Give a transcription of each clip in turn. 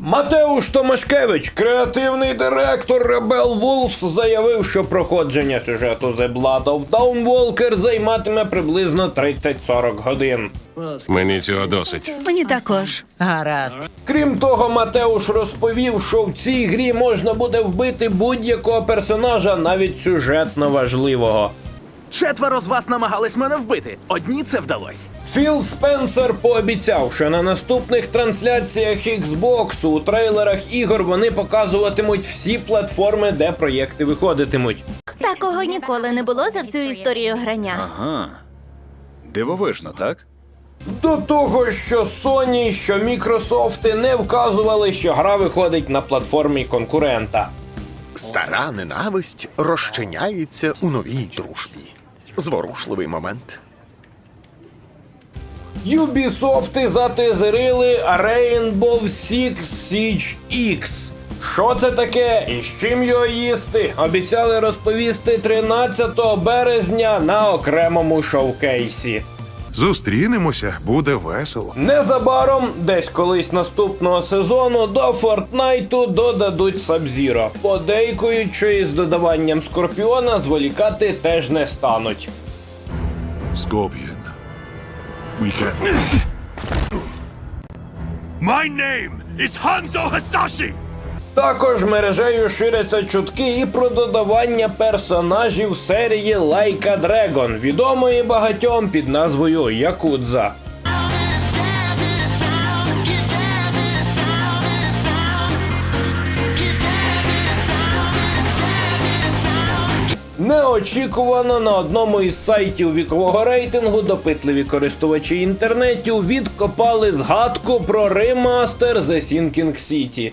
Матеуш Томашкевич, креативний директор Rebel Wolves, заявив, що проходження сюжету The Blood of Dawnwalker займатиме приблизно 30-40 годин. Мені цього досить. Мені також. Гаразд. Крім того, Матеуш розповів, що в цій грі можна буде вбити будь-якого персонажа, навіть сюжетно важливого. Четверо з вас намагались мене вбити. Одні це вдалося. Філ Спенсер пообіцяв, що на наступних трансляціях Xbox у трейлерах ігор вони показуватимуть всі платформи, де проєкти виходитимуть. Такого ніколи не було за всю історію грання. Ага. Дивовижно, так? До того, що Sony, що Microsoft не вказували, що гра виходить на платформі конкурента. Стара ненависть розчиняється у новій дружбі. Зворушливий момент. Юбісофти затизерили Rainbow Six Siege X. Що це таке і з чим його їсти? Обіцяли розповісти 13 березня на окремому шоукейсі. Зустрінемося, буде весело. Незабаром, десь колись наступного сезону, до Фортнайту додадуть Сабзіро. Подейкують, що із додаванням Скорпіона зволікати теж не стануть. Скорпіон. We can... My name is Hanzo Hasashi! Також мережею ширяться чутки і про додавання персонажів серії Лайка Дрегон, відомої багатьом під назвою Якудза. Неочікувано на одному із сайтів вікового рейтингу допитливі користувачі інтернетів відкопали згадку про ремастер The Sinking City.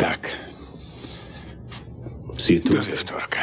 Так. До вівторка.